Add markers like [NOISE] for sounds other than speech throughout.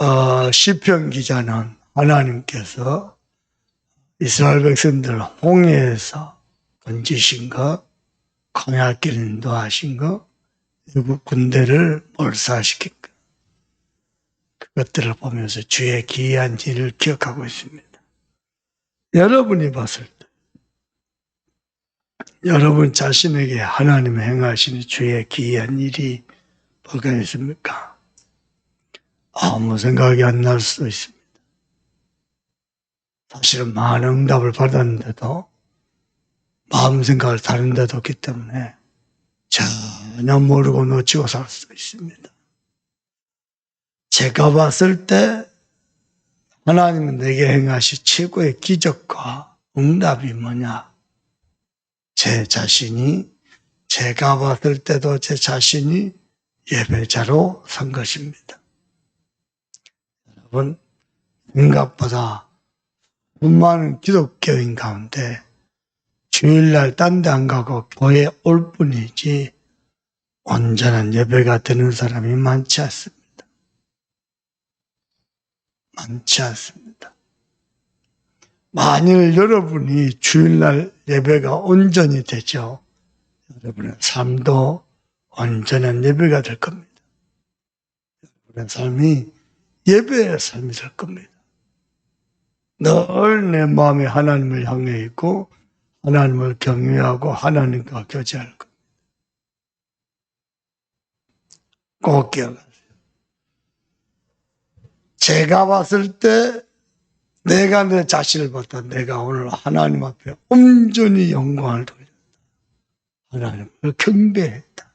어, 시편 기자는 하나님께서 이스라엘 백성들 홍해에서 건지신 거, 광야길 인도하신 거, 미국 군대를 몰사시킨 거. 그것들을 보면서 주의 기이한 일을 기억하고 있습니다. 여러분이 봤을 때, 여러분 자신에게 하나님 행하시는 주의 기이한 일이 뭐가 있습니까? 아무 생각이 안 날 수도 있습니다. 사실은 많은 응답을 받았는데도 마음 생각을 다른 데도 없기 때문에 전혀 모르고 놓치고 살 수도 있습니다. 제가 봤을 때 하나님은 내게 행하시 최고의 기적과 응답이 뭐냐? 제 자신이 제가 봤을 때도 제 자신이 예배자로 선 것입니다. 여러분 생각보다 수많은 기독교인 가운데 주일날 딴 데 안 가고 교회 올 뿐이지 온전한 예배가 되는 사람이 많지 않습니다. 많지 않습니다. 만일 여러분이 주일날 예배가 온전히 되죠. 여러분의 삶도 온전한 예배가 될 겁니다. 여러분의 삶이 예배의 삶이 될 겁니다. 늘 내 마음에 하나님을 향해 있고 하나님을 경외하고 하나님과 교제할 겁니다. 꼭 기억하세요. 제가 봤을 때 내가 내 자신을 봤다. 내가 오늘 하나님 앞에 온전히 영광을 돌렸다. 하나님을 경배했다.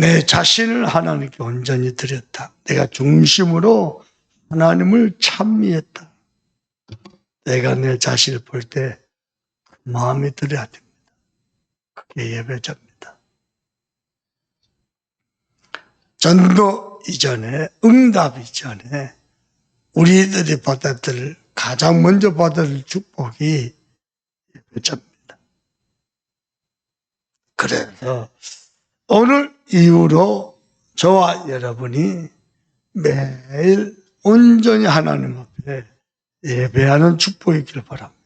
내 자신을 하나님께 온전히 드렸다. 내가 중심으로 하나님을 찬미했다. 내가 내 자신을 볼때그 마음이 들어야 됩니다. 그게 예배자입니다. 전도 이전에 응답 이전에 우리들이 받아들 가장 먼저 받을 축복이 예배자입니다. 그래서 오늘 이후로 저와 여러분이 매일 온전히 하나님 앞에 예배하는 축복이 있기를 바랍니다.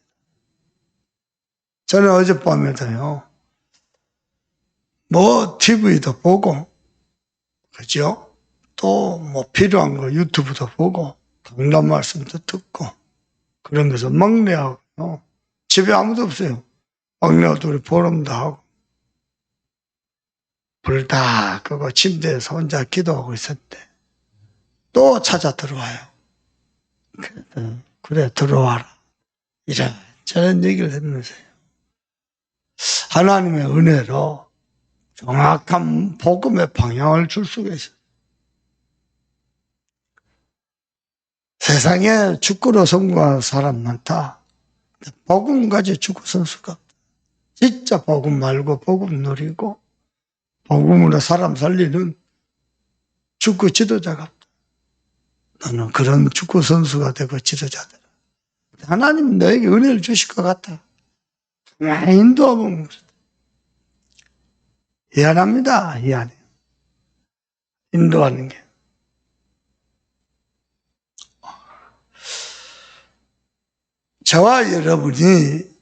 저는 어젯밤에도요, 뭐, TV도 보고, 그죠? 또 뭐 필요한 거 유튜브도 보고, 강단 말씀도 듣고, 그런 것을 막내하고요. 집에 아무도 없어요. 막내하고 둘이 보름도 하고, 불 다 끄고 침대에서 혼자 기도하고 있었는데, 또 찾아 들어와요. 그래, 들어와라. 이런 저런 얘기를 했면서요. 하나님의 은혜로 정확한 복음의 방향을 줄 수가 있어요. 세상에 축구로 성공한 사람 많다. 복음 가지 축구 선수가. 진짜 복음 말고 복음 누리고 복음으로 사람 살리는 축구 지도자가 없다. 너는 그런 축구 선수가 되고 지도자들. 하나님은 너에게 은혜를 주실 것 같아. 많이 인도하면 희한합니다. 희한해요. 인도하는 게. 저와 여러분이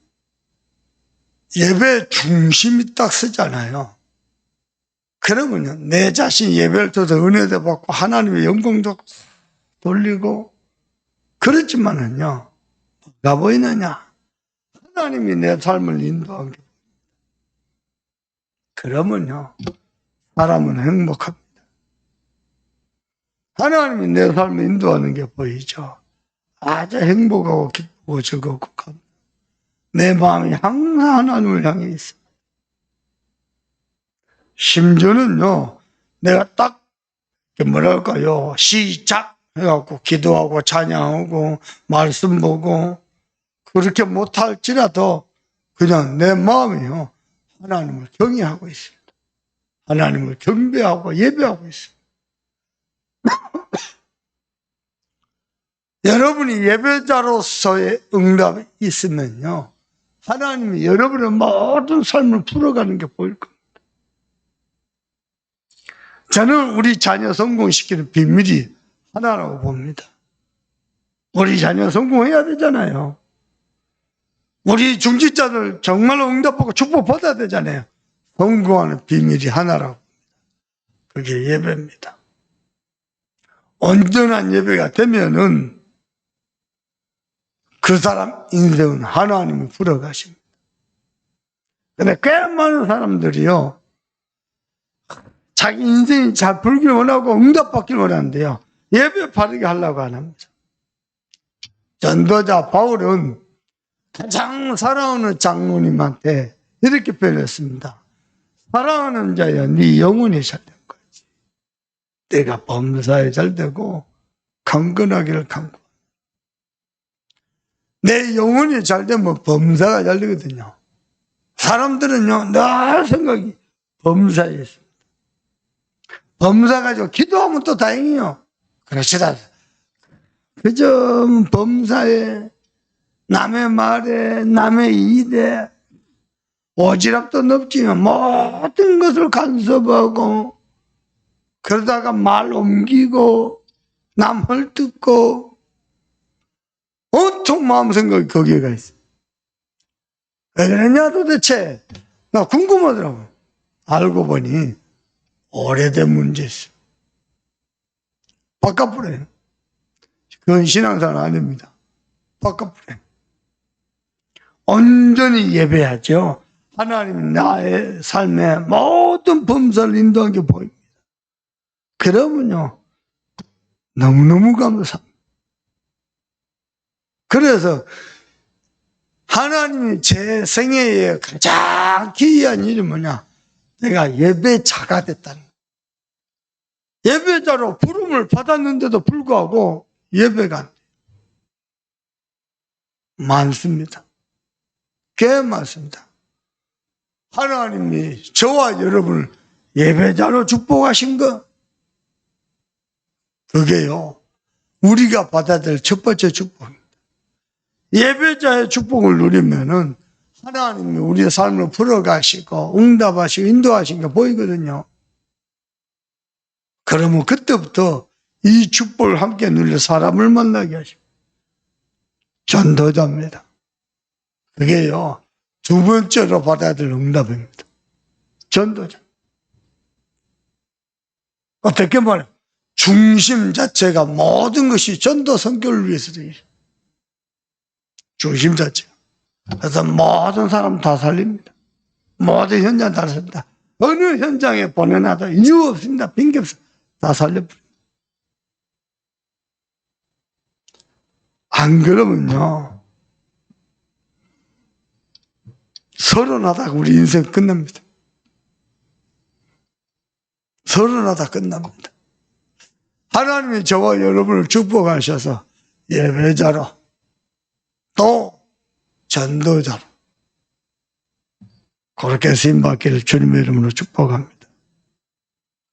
예배 중심이 딱 서잖아요. 그러면요, 내 자신 예배를 통해서 은혜도 받고 하나님의 영광도 돌리고, 그렇지만은요, 뭐가 보이느냐? 하나님이 내 삶을 인도한 게. 그러면요, 사람은 행복합니다. 하나님이 내 삶을 인도하는 게 보이죠. 아주 행복하고 기쁘고 즐겁고. 내 마음이 항상 하나님을 향해 있습니다. 심지어는요, 내가 딱, 뭐랄까요, 시작 해갖고 기도하고 찬양하고 말씀 보고 그렇게 못할지라도 그냥 내 마음이요, 하나님을 경외하고 있습니다. 하나님을 경배하고 예배하고 있습니다. [COUGHS] 여러분이 예배자로서의 응답이 있으면요, 하나님이 여러분의 모든 삶을 풀어가는 게 보일 겁니다. 저는 우리 자녀 성공시키는 비밀이 하나라고 봅니다. 우리 자녀 성공해야 되잖아요. 우리 중직자들 정말로 응답하고 축복 받아야 되잖아요. 성공하는 비밀이 하나라고. 그게 예배입니다. 온전한 예배가 되면은 그 사람 인생은 하나님이 풀어가십니다. 근데 꽤 많은 사람들이요. 자기 인생이 잘 풀길 원하고 응답받길 원하는데요. 예배 바르게 하려고 안 합니다. 전도자 바울은 가장 사랑하는 장로님한테 이렇게 표현했습니다. 사랑하는 자여, 네 영혼이 잘된 거지. 내가 범사에 잘 되고 강건하기를 강구. 내 영혼이 잘 되면 범사가 잘 되거든요. 사람들은요, 늘 생각이 범사에 있습니다. 범사 가지고 기도하면 또 다행이요. 그렇지다. 그저 범사에 남의 말에 남의 일에 오지랖도 넓지만 모든 것을 간섭하고 그러다가 말 옮기고 남 헐뜯고 온통 마음 생각이 거기에 가 있어. 왜 그러냐 도대체 나 궁금하더라고. 알고 보니 오래된 문제 있어. 바깥불에 그건 신앙사는 아닙니다. 바깥불에 온전히 예배하죠. 하나님 나의 삶에 모든 범사를 인도한 게 보입니다. 그러면요, 너무너무 감사합니다. 그래서 하나님이 제 생애에 가장 기이한 일이 뭐냐? 내가 예배자가 됐다는. 예배자로 부름을 받았는데도 불구하고 예배가 안 돼요. 많습니다. 꽤 많습니다. 하나님이 저와 여러분을 예배자로 축복하신 거, 그게요, 우리가 받아야 될첫 번째 축복입니다. 예배자의 축복을 누리면은 하나님이 우리의 삶을 풀어가시고 응답하시고 인도하신 게 보이거든요. 그러면 그때부터 이 축복을 함께 누려 사람을 만나게 하십니다. 전도자입니다. 그게요, 두 번째로 받아야 될 응답입니다. 전도자. 어떻게 말해요? 중심 자체가 모든 것이 전도 성교를 위해서 있어요. 중심 자체가. 그래서 모든 사람 다 살립니다. 모든 현장 다 살립니다. 어느 현장에 보내놔도 이유 없습니다. 핑계 없습니다. 다 살려버립니다. 안 그러면요. 서른하다가 우리 인생 끝납니다. 서른하다 끝납니다. 하나님이 저와 여러분을 축복하셔서 예배자로 또 전도자로 그렇게 쓰임받기를 주님의 이름으로 축복합니다.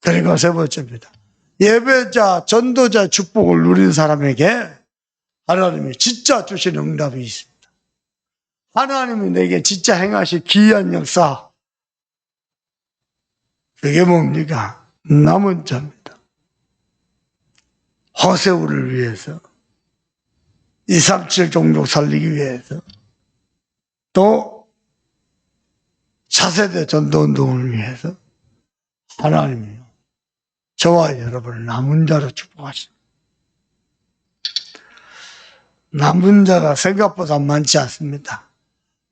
그리고 세 번째입니다. 예배자, 전도자 축복을 누린 사람에게 하나님이 진짜 주신 응답이 있습니다. 하나님이 내게 진짜 행하실 기이한 역사. 그게 뭡니까? 남은 자입니다. 허세우를 위해서, 237 종족 살리기 위해서, 또 차세대 전도 운동을 위해서 하나님이요. 저와 여러분을 남은 자로 축복하십니다. 남은 자가 생각보다 많지 않습니다.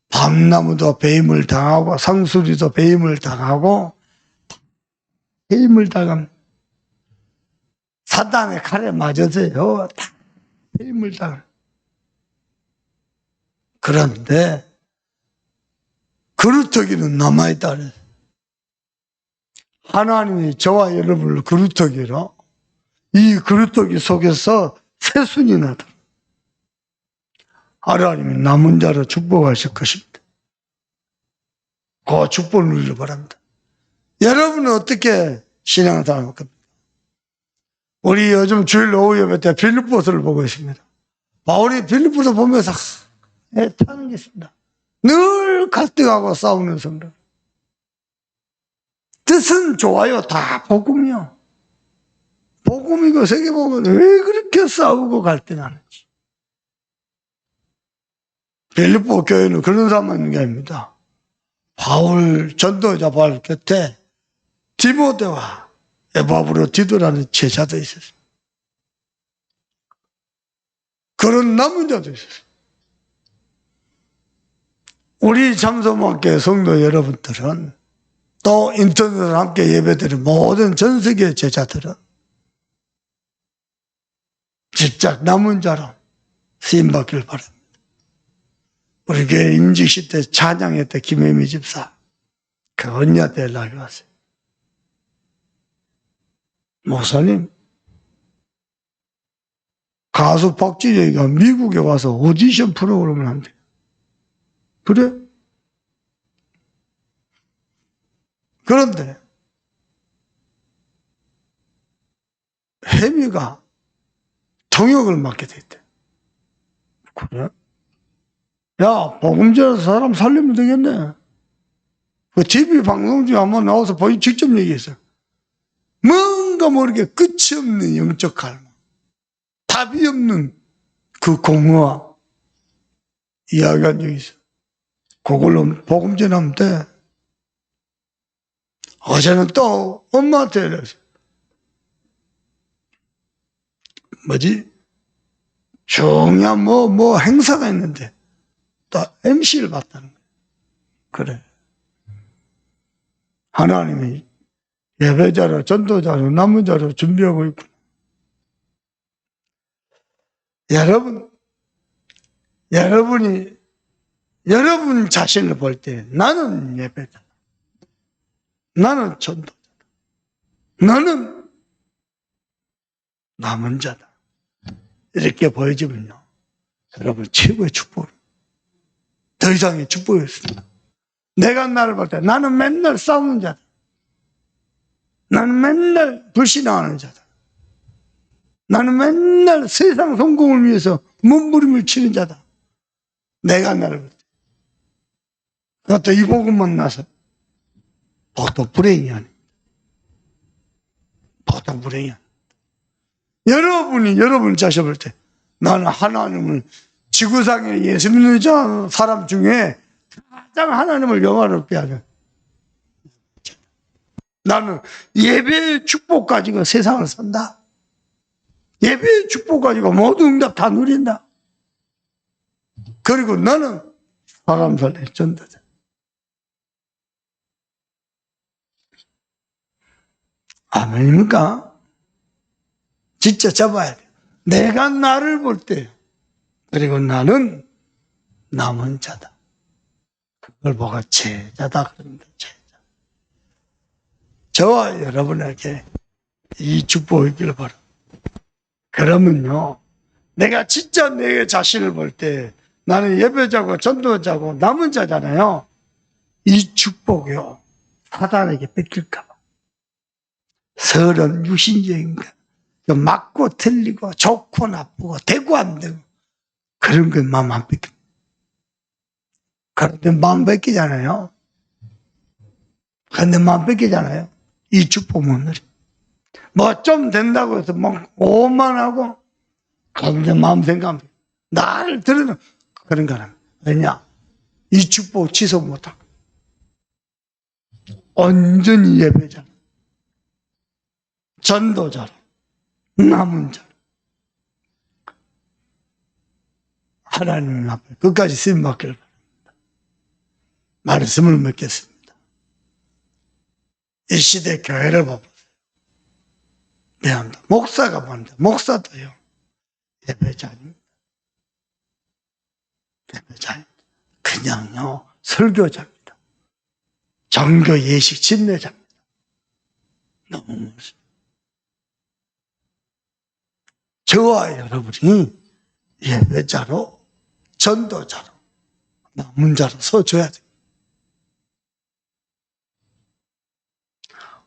밤나무도 배임을 당하고 상수리도 배임을 당하고 배임을 당합니다. 사단의 칼에 맞아서요. 다 배임을 당합니다. 그런데 그루터기는 남아있다. 하나님이 저와 여러분을 그루터기로 이 그루터기 속에서 새순이 나다. 하나님이 남은 자로 축복하실 것입니다. 그 축복을 누리기 바랍니다. 여러분은 어떻게 신앙생활 할 겁니까? 우리 요즘 주일 오후 예배 때 빌립보서를 보고 있습니다. 바울이 빌립보서 보면서 애타는 게 있습니다. 늘 갈등하고 싸우는 성도. 뜻은 좋아요. 다 복음이요. 복음이고 세계복음은 왜 그렇게 싸우고 갈등하는지. 빌립보 교회는 그런 사람만 있는 게 아닙니다. 바울 전도자 바울 곁에 디모데와 에바브로 디도라는 제자도 있었습니다. 그런 남은 자도 있었어요. 우리 참소망교 성도 여러분들은 또 인터넷으로 함께 예배드린 모든 전 세계 제자들은 직접 남은 자로 쓰임받기를 바랍니다. 우리 교회 임직시 때 찬양했던 김혜미 집사 그 언니한테 연락이 왔어요. 목사님 가수 박진영이가 미국에 와서 오디션 프로그램을 한대. 그래? 그런데 혜미가 통역을 맡게 됐대. 그래? 야, 복음전에서 사람 살리면 되겠네. 그 TV 방송 중에 한번 나와서 보이 직접 얘기했어. 뭔가 모르게 끝이 없는 영적 갈망. 답이 없는 그 공허와 이야기한 적이 있어. 그걸로 복음 전하면 돼. 어제는 또 엄마한테 연락했어. 뭐지? 중요한 뭐, 뭐 행사가 있는데 또 MC를 봤다는 거야. 그래. 하나님이 예배자로, 전도자로, 남은자로 준비하고 있고. 여러분, 여러분이, 여러분 자신을 볼 때 나는 예배자. 나는 전도자다. 나는 남은 자다. 이렇게 보여지면요. 여러분 최고의 축복입니다. 더 이상의 축복이 없습니다. 내가 나를 볼 때 나는 맨날 싸우는 자다. 나는 맨날 불신앙하는 자다. 나는 맨날 세상 성공을 위해서 몸부림을 치는 자다. 내가 나를 볼 때. 그것도 이 복음 만 나서 보통 불행이 아닙니다. 보통 불행이 아닙니다. 여러분이 여러분 자신 볼때 나는 하나님을 지구상에 예수 믿는 자 사람 중에 가장 하나님을 영화롭게 하는 나는 예배의 축복 가지고 세상을 산다. 예배의 축복 가지고 모든 응답 다 누린다. 그리고 나는 사람 살릴 전도자. 아멘입니까? 진짜 잡아야 돼. 내가 나를 볼 때, 그리고 나는 남은 자다. 그걸 보고 제자다 그럽니다. 제자. 저와 여러분에게 이 축복이 있기를 바랍니다. 그러면요, 내가 진짜 내 자신을 볼 때 나는 예배자고 전도자고 남은 자잖아요. 이 축복이요, 사단에게 뺏길까 거, 좀 맞고 틀리고 좋고 나쁘고 되고 안 되고 그런 건 마음 안 뺏깁니다. 그런데 마음 뺏기잖아요. 그런데 마음 뺏기잖아요. 이 축복 못 누리. 뭐좀 된다고 해서 막 오만하고 그런데 마음 생각합니다. 나를 들으는 그런 거는 왜냐? 이 축복 지속 못하고 온전히 예배자 전도자로 남은 자로 하나님 앞에 끝까지 쓰임 받기를 바랍니다. 말씀을 맺겠습니다. 이 시대 교회를 봐보세요. 미안합니다. 목사가 뭔데? 목사도요. 예배자입니다. 예배자입니다. 그냥요, 설교자입니다. 정교 예식 진례자입니다. 너무 무섭습니다. 저와 여러분이 예배자로, 전도자로, 남은 자로 서 줘야 돼요.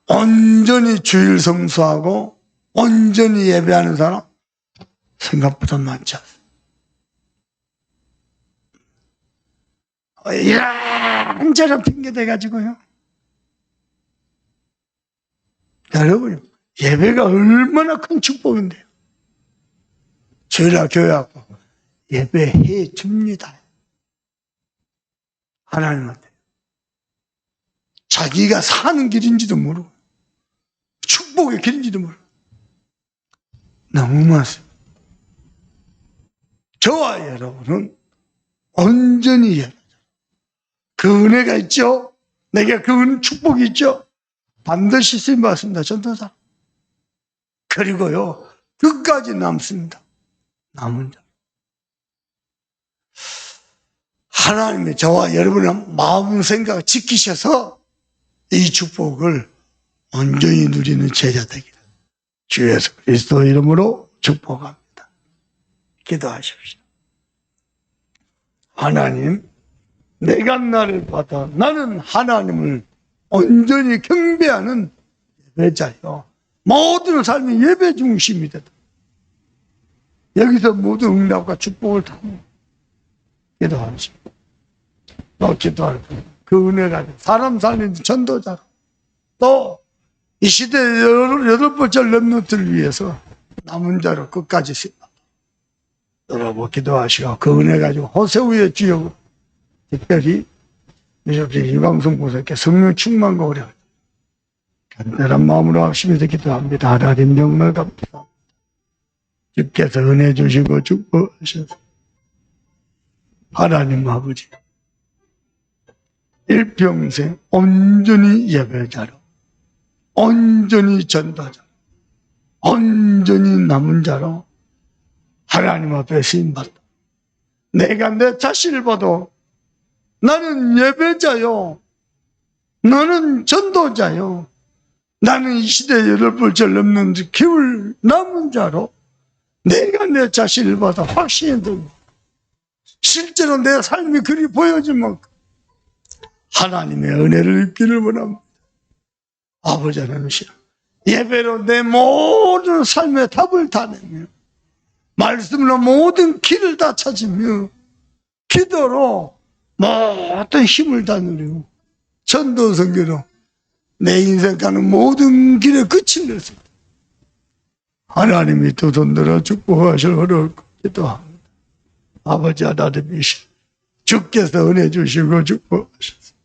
온전히 주일 성수하고 온전히 예배하는 사람 생각보다 많지. 어, 이런저런 핑계 대가지고요. 여러분, 예배가 얼마나 큰 축복인데요. 저희라 교회하고 예배해 줍니다. 하나님한테. 자기가 사는 길인지도 모르고, 축복의 길인지도 모르고. 너무 많습니다. 저와 여러분은 온전히 예배자. 그 은혜가 있죠? 내게 그 은- 축복이 있죠? 반드시 쓰임 받습니다. 전도사. 그리고요, 끝까지 남습니다. 남은 자. 하나님이 저와 여러분의 마음 생각을 지키셔서 이 축복을 온전히 누리는 제자 되기를 주 예수 그리스도 이름으로 축복합니다. 기도하십시오. 하나님, 내가 나를 받아 나는 하나님을 온전히 경배하는 예배자요. 모든 삶이 예배 중심이 되다. 여기서 모든 응답과 축복을 다 기도하십시오. 또 기도할 때, 그 은혜가 사람 살리는 전도자로 또 이 시대 여덟, 번째 렘노트를 위해서 남은 자로 끝까지 쓰다. 여러분 기도하시고 그 은혜 가지고 호세우의 주역 특별히 미접지 이방성 보석께 성령 충만과 오래 간절한 마음으로 합심해서 기도합니다. 하나님 정말 감사합니다. 주께서 은혜 주시고 축복하셔서 하나님 아버지 일평생 온전히 예배자로 온전히 전도자 온전히 남은 자로 하나님 앞에 쓰임받다. 내가 내 자신을 봐도 나는 예배자요. 나는 전도자요. 나는 이 시대 여덟 번째 넘는 기울 남은 자로 내가 내 자신을 봐도 확신이 듭니다. 실제로 내 삶이 그리 만큼 하나님의 은혜를 입기를 원합니다. 아버지 하나님이시여 예배로 내 모든 삶의 답을 다 내며 말씀으로 모든 길을 다 찾으며 기도로 모든 힘을 다 누리고 전도 선교로 내 인생 가는 모든 길에 끝을 냈습니다. 하나님이 또 돈들어 축복하실 어려울 기도합니다. 아버지 하나님이시 주께서 은혜 주시고 축복하셨습니다.